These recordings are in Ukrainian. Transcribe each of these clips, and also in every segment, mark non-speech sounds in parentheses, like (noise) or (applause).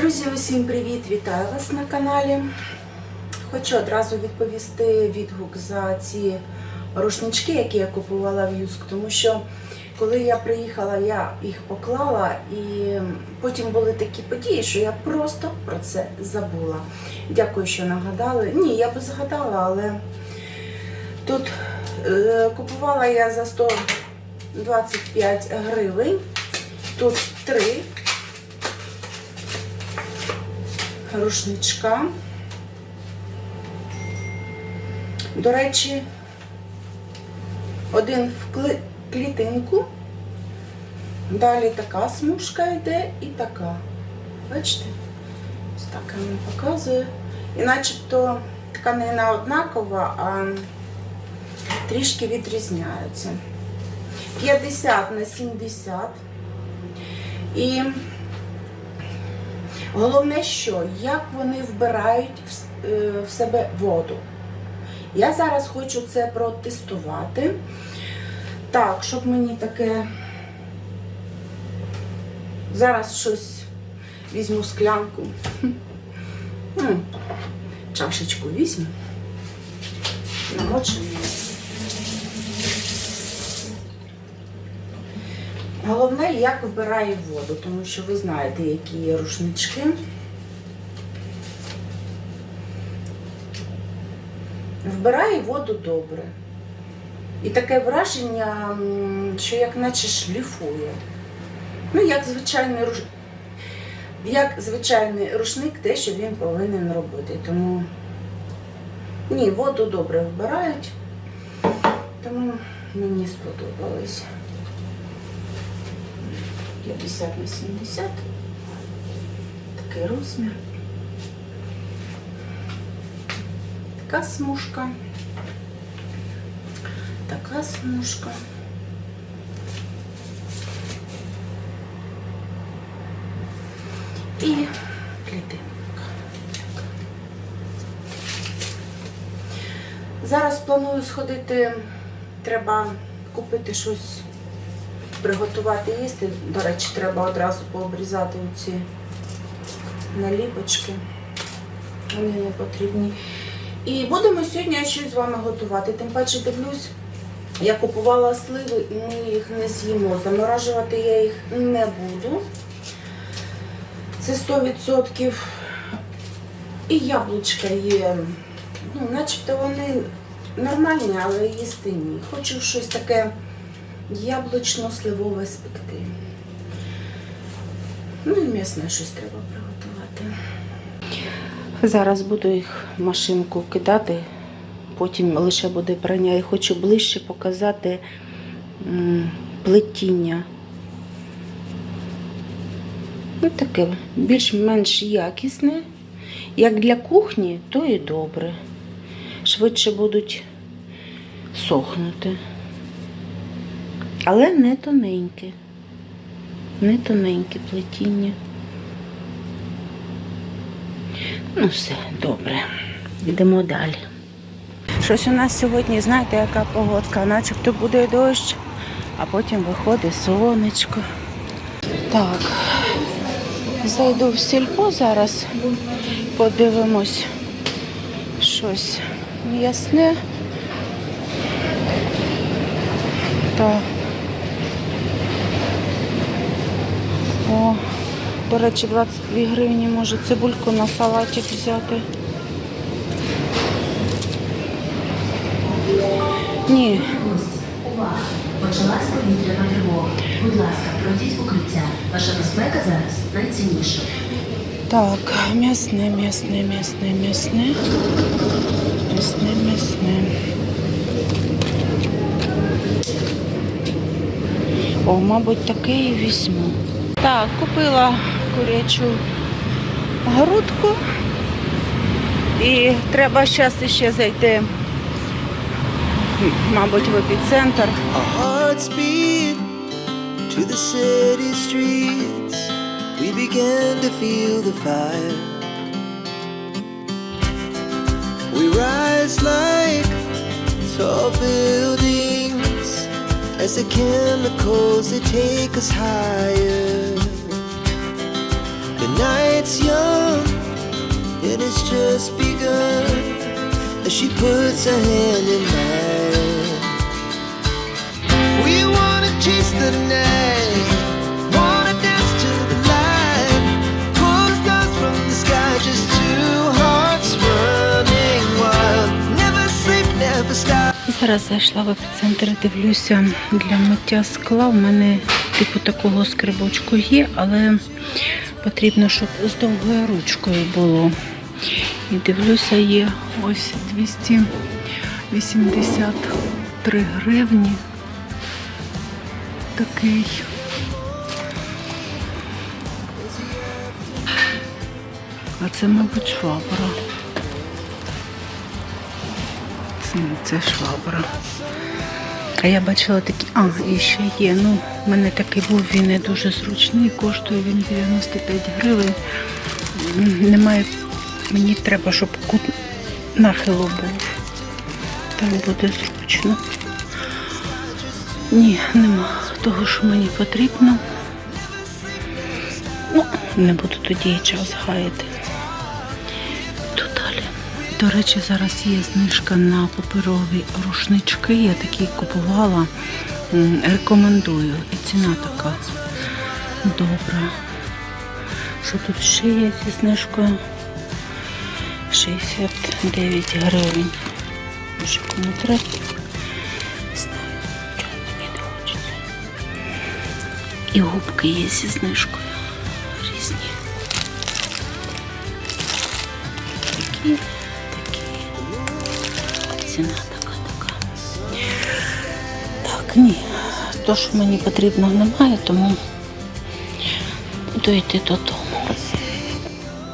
Друзі, усім привіт! Вітаю вас на каналі. Хочу одразу відповісти відгук за ці рушнички, які я купувала в Юск, тому що коли я приїхала, я їх поклала, і потім були такі події, що я просто про це забула. Дякую, що нагадали. Ні, я би згадала, але тут е, купувала я за 125 гривень. Тут три рушничка. До речі, один в клітинку, далі така смужка йде і така. Бачите? Ось так я вам показую. І начебто тканина однакова, а трішки відрізняються. 50 на 70. І Головне, що як вони вбирають в е, в себе воду. Я зараз хочу це протестувати. Так, щоб мені таке. Зараз щось візьму склянку. Чашечку візьму. Намочимо. Головне, як вбирає воду, тому що ви знаєте, які є рушнички. Вбирає воду добре. І таке враження, що як наче шліфує. Ну, як звичайний руш... як звичайний рушник, те, що він повинен робити. Тому ні, воду добре вбирають, тому мені сподобалось. 50 на 70. Такий розмір. Така смужка. Така смужка. І клітинка. Зараз планую сходити, треба купити щось приготувати їсти. До речі, треба одразу пообрізати ці наліпочки. Вони не потрібні. І будемо сьогодні щось з вами готувати. Тим паче дивлюсь, я купувала сливи і ми їх не з'їмо. Заморажувати я їх не буду. Це 100%. І яблучка є. Ну, начебто вони нормальні, але їсти ні. Хочу щось таке яблучно-сливове спекти. Ну і м'ясне щось треба приготувати. Зараз буду їх в машинку кидати, потім лише буде прання. І хочу ближче показати плетіння. Ну, таке більш-менш якісне. Як для кухні, то і добре. Швидше будуть сохнути. Але не тоненьке. Не тоненьке плетіння. Ну, все, добре. Йдемо далі. Щось у нас сьогодні, знаєте, яка погодка, начебто буде дощ, а потім виходить сонечко. Так, зайду в сільпо зараз, подивимось щось м'ясне. Так. О, до речі, 22 гривні може цибульку на салатик взяти. Ні, Увага! Почалась повітряна тривога. Будь ласка, пройдіть укриття. Ваша безпека зараз найцінніша. так, м'ясне, м'ясне, м'ясне, м'ясне. М'ясне, м'ясне. О, мабуть, таке і візьму. Так, купила курячу грудку. І треба зараз ще зайти, мабуть, в епіцентр. To the city streets. We began to feel the fire. We rise like tall buildings as the chemicals they take us higher. Night's young and it's just begun as she puts her hand in mine. We wanna chase the night, wanna dance to the light, pull stars from the sky, just two hearts running wild. Never sleep, never stop. Зараз зайшла в епіцентр, дивлюся для миття скла. У мене типу такого скрибочку є, але потрібно, щоб з довгою ручкою було. І дивлюся, є ось 283 гривні. Такий. А це, мабуть, швабра. Це, це швабра. А я бачила такі. А, і ще є. Ну, в мене такий був, він не дуже зручний, коштує він 95 гривень. Немає. Мені треба, щоб кут нахилу був. Так буде зручно. Ні, нема того, що мені потрібно. Ну, не буду тоді час гаяти. До речі, зараз є знижка на паперові рушнички. Я такі купувала. Рекомендую. І ціна така добра. Що тут ще є зі знижкою? 69 гривень. Може, кому треба? І губки є зі знижкою. Ціна така, така. Так, ні. То, що мені потрібно, немає, тому буду йти додому.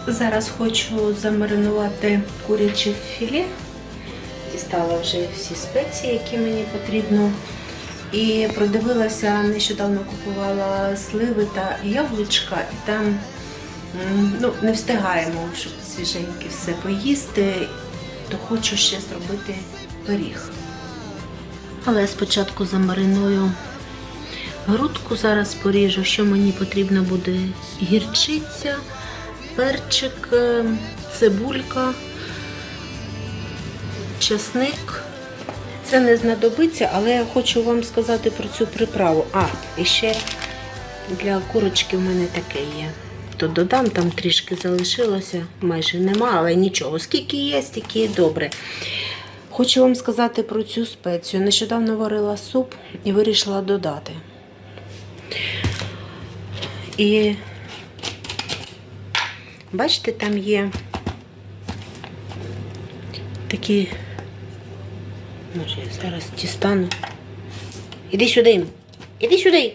Зараз хочу замаринувати куряче філе. Дістала вже всі спеції, які мені потрібно. І продивилася, нещодавно купувала сливи та яблучка, і там ну, не встигаємо, щоб свіженьке все поїсти, то хочу ще зробити пиріг. Але спочатку замариную грудку, зараз поріжу, що мені потрібно буде гірчиця, перчик, е, цибулька, чесник. Це не знадобиться, але я хочу вам сказати про цю приправу. А, і ще для курочки в мене таке є. То додам, там трішки залишилося, майже нема, але нічого. Скільки є, стільки і добре. Хочу вам сказати про цю спецію. Нещодавно варила суп і вирішила додати. І бачите, там є такі. Може, я зараз дістану. Іди сюди. Іди сюди.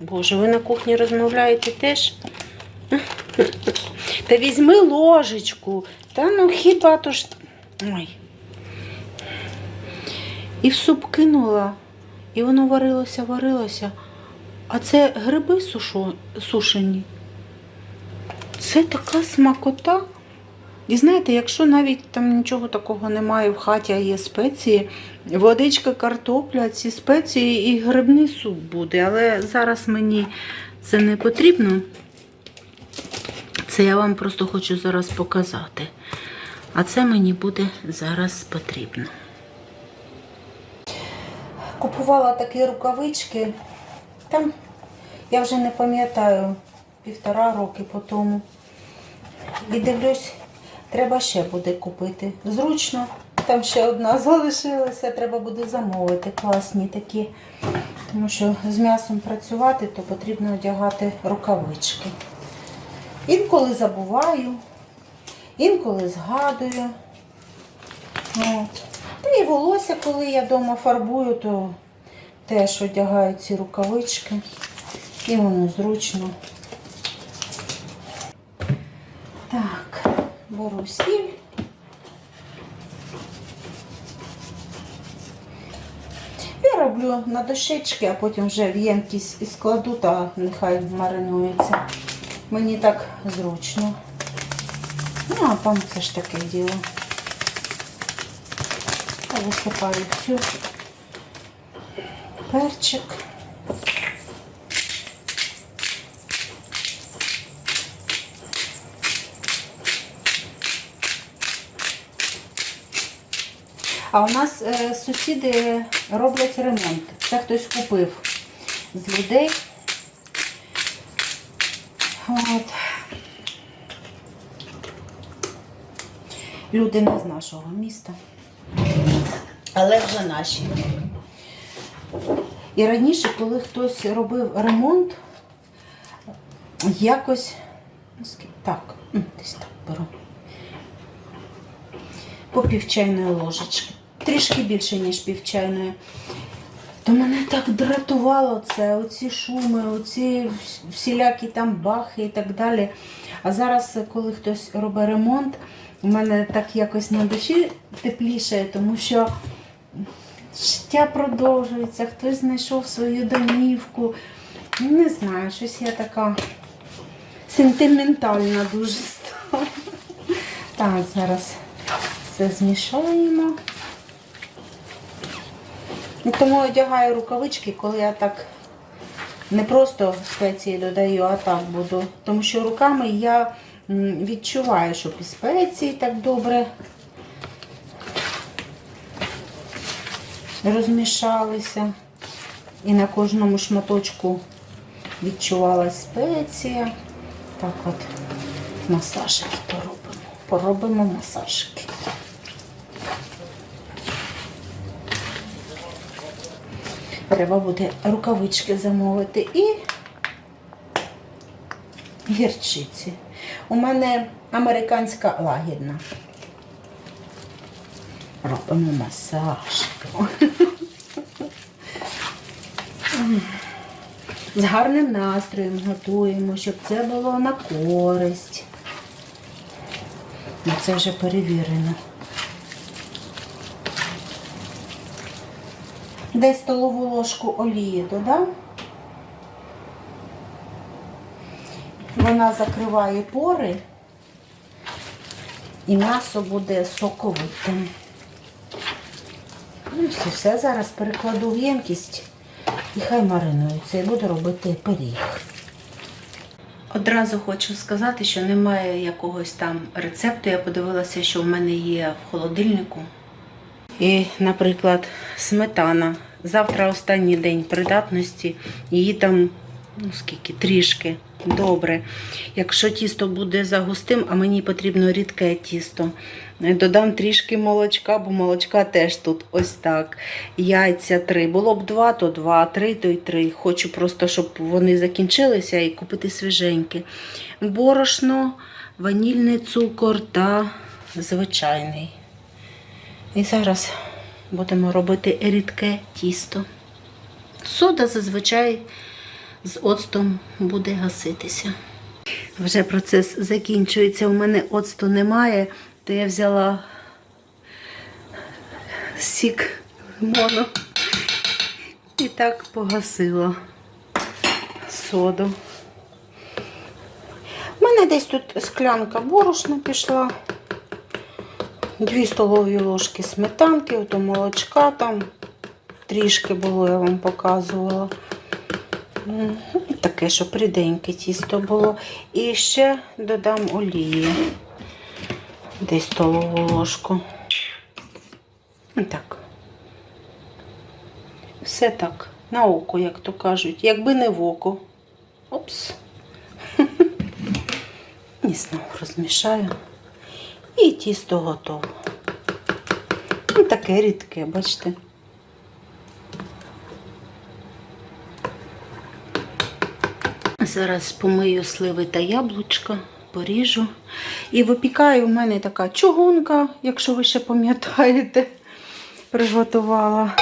Боже, ви на кухні розмовляєте теж? Та візьми ложечку. Та ну хіба то ж. Ой. І в суп кинула, і воно варилося, варилося. А це гриби сушу, сушені. Це така смакота. І знаєте, якщо навіть там нічого такого немає в хаті, а є спеції, водичка, картопля, ці спеції і грибний суп буде. Але зараз мені це не потрібно. Це я вам просто хочу зараз показати. А це мені буде зараз потрібно. Купувала такі рукавички. Там, я вже не пам'ятаю, півтора роки по тому. І дивлюсь, треба ще буде купити. Зручно. Там ще одна (laughs) залишилася, треба буде замовити. Класні такі. Тому що з м'ясом працювати, то потрібно одягати рукавички. Інколи забуваю, інколи згадую. От. І волосся, коли я вдома фарбую, то теж одягаю ці рукавички. І воно зручно. Так, беру сіль. Я роблю на дощечки, а потім вже в ємкість і складу та нехай маринується. Мені так зручно. Ну, а вам це ж таке діло висипаю всю перчик. А у нас е, сусіди роблять ремонт. Це хтось купив з людей. От. Люди не з нашого міста але вже наші. І раніше, коли хтось робив ремонт, якось так, десь так беру. По півчайної ложечки. Трішки більше, ніж півчайної. То мене так дратувало це, оці шуми, оці всілякі там бахи і так далі. А зараз, коли хтось робить ремонт, у мене так якось на душі тепліше, тому що життя продовжується, хтось знайшов свою домівку. Не знаю, щось я така сентиментальна дуже стала. Так, зараз все змішаємо. І тому одягаю рукавички, коли я так не просто спеції додаю, а так буду. Тому що руками я відчуваю, що і спеції так добре розмішалися. І на кожному шматочку відчувалась спеція. Так от масажики поробимо. Поробимо масажики. Треба буде рукавички замовити і гірчиці. У мене американська лагідна. Робимо масаж. З гарним настроєм готуємо, щоб це було на користь. Ну, Це вже перевірено. Десь столову ложку олії додам. Вона закриває пори і м'ясо буде соковитим. Ну, все, все зараз перекладу в ємкість і хай маринується, і буду робити пиріг. Одразу хочу сказати, що немає якогось там рецепту. Я подивилася, що в мене є в холодильнику. І, наприклад, сметана. Завтра останній день придатності. Її там, ну скільки, трішки. Добре. Якщо тісто буде загустим, а мені потрібно рідке тісто, додам трішки молочка, бо молочка теж тут ось так. Яйця три. Було б два, то два, три, то й три. Хочу просто, щоб вони закінчилися і купити свіженькі. Борошно, ванільний цукор та звичайний. І зараз будемо робити рідке тісто. Сода зазвичай з оцтом буде гаситися. Вже процес закінчується. У мене оцту немає, то я взяла сік лимону і так погасила соду. У мене десь тут склянка борошна пішла. Дві столові ложки сметанки, ото молочка там трішки було, я вам показувала. Таке, щоб ріденьке тісто було. І ще додам олії. Десь столову ложку. Так. Все так, на око, як то кажуть. Якби не в око. Опс. І знову розмішаю. І тісто готово. Ну, таке рідке, бачите. Зараз помию сливи та яблучка, поріжу. І випікаю в мене така чугунка, якщо ви ще пам'ятаєте, приготувала.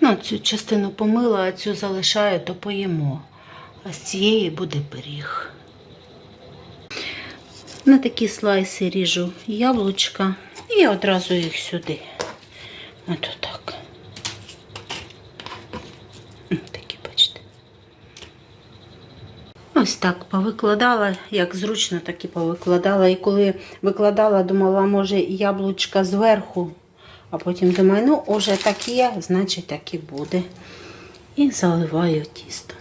Ну, цю частину помила, а цю залишаю, то поїмо. А з цієї буде пиріг. На такі слайси ріжу яблучка і одразу їх сюди. Ось так. М, Такі, бачите. Ось так повикладала, як зручно, так і повикладала. І коли викладала, думала, може яблучка зверху, а потім думаю, ну, уже так є, значить так і буде. І заливаю тістом.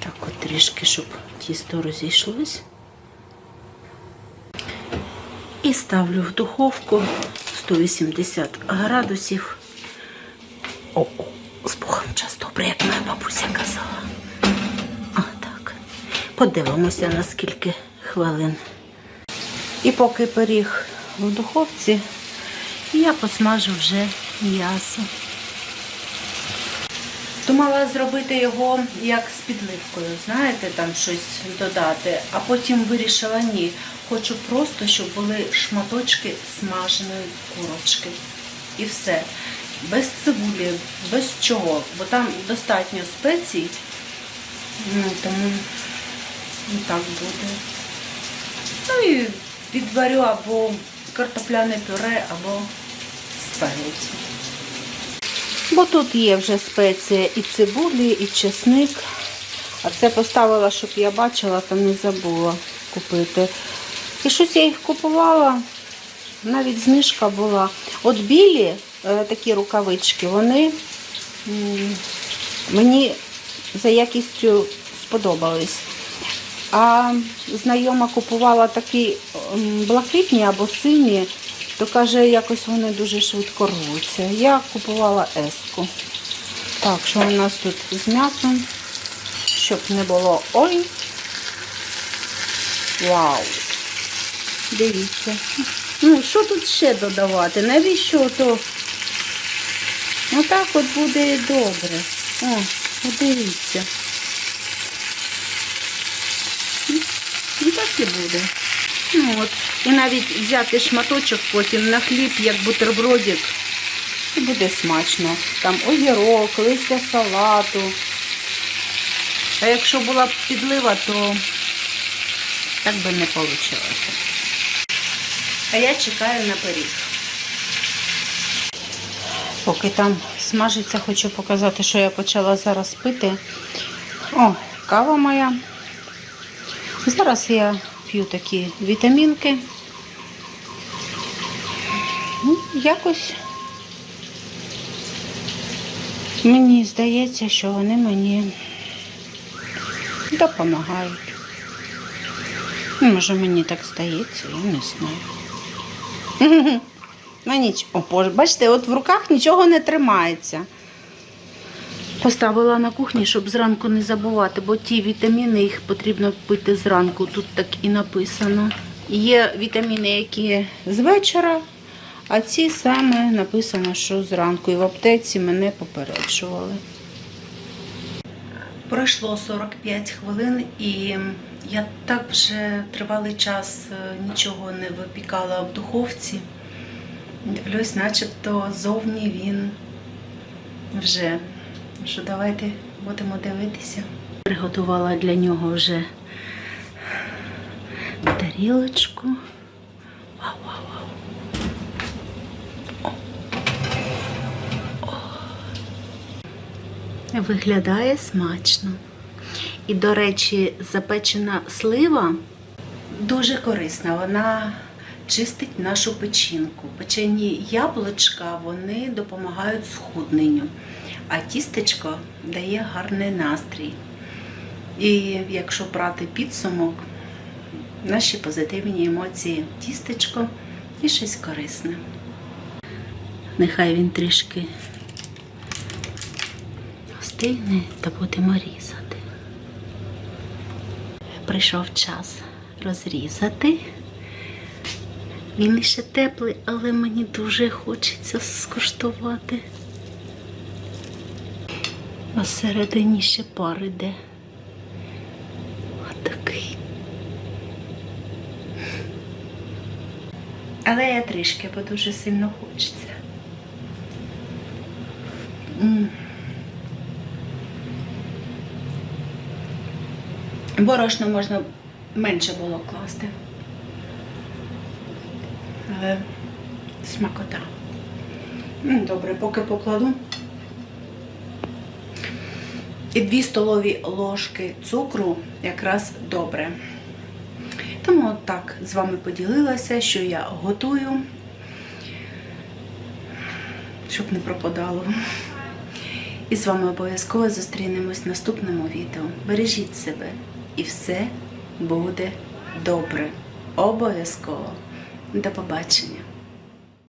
Так от трішки, щоб тісто розійшлось. І ставлю в духовку 180 градусів. О, з Богом час добре, як моя бабуся казала. А, так. Подивимося, на скільки хвилин. І поки пиріг в духовці, я посмажу вже м'ясо. Думала зробити його як з підливкою, знаєте, там щось додати, а потім вирішила ні. Хочу просто, щоб були шматочки смаженої курочки. І все. Без цибулі, без чого, бо там достатньо спецій, ну, тому і так буде. Ну і відварю або картопляне пюре, або спагетті. Бо тут є вже спеція і цибулі, і чесник. А це поставила, щоб я бачила, там не забула купити. І щось я їх купувала, навіть знижка була. От білі е, такі рукавички, вони мені за якістю сподобались. А знайома купувала такі блакитні або сині, то каже, якось вони дуже швидко рвуться. Я купувала еску. Так, що у нас тут з м'ясом? Щоб не було ой. Вау! Дивіться. Ну, що тут ще додавати? Навіщо то? Отак от буде і добре. О, подивіться. Ну так і буде. Ну, от. І навіть взяти шматочок потім на хліб, як бутербродик. І буде смачно. Там огірок, листя салату. А якщо була б підлива, то так би не вийшло. А я чекаю на пиріг. Поки там смажиться, хочу показати, що я почала зараз пити. О, кава моя. Зараз я п'ю такі вітамінки. Ну, якось мені здається, що вони мені допомагають. Ну, Може, мені так здається, я не знаю. (laughs) Ну ніч. О, Боже, бачите, от в руках нічого не тримається. Поставила на кухні, щоб зранку не забувати, бо ті вітаміни їх потрібно пити зранку. Тут так і написано. Є вітаміни, які з вечора, а ці саме написано, що зранку. І в аптеці мене попереджували. Пройшло 45 хвилин, і я так вже тривалий час е, нічого не випікала в духовці. Дивлюсь, начебто зовні він вже. Що давайте будемо дивитися. Приготувала для нього вже тарілочку. Вау, вау, вау. Виглядає смачно. І, до речі, запечена слива дуже корисна. Вона чистить нашу печінку. Печені яблучка вони допомагають схудненню, а тістечко дає гарний настрій. І якщо брати підсумок, наші позитивні емоції тістечко і щось корисне. Нехай він трішки остигне та будемо різати. Прийшов час розрізати. Він ще теплий, але мені дуже хочеться скуштувати. А всередині ще пар іде. Отакий. Але я трішки, бо дуже сильно хочеться. Борошно можна менше було класти. Але смакота. Добре, поки покладу. І 2 столові ложки цукру якраз добре. Тому от так з вами поділилася, що я готую, щоб не пропадало. І з вами обов'язково зустрінемось в наступному відео. Бережіть себе і все буде добре. Обов'язково. До побачення.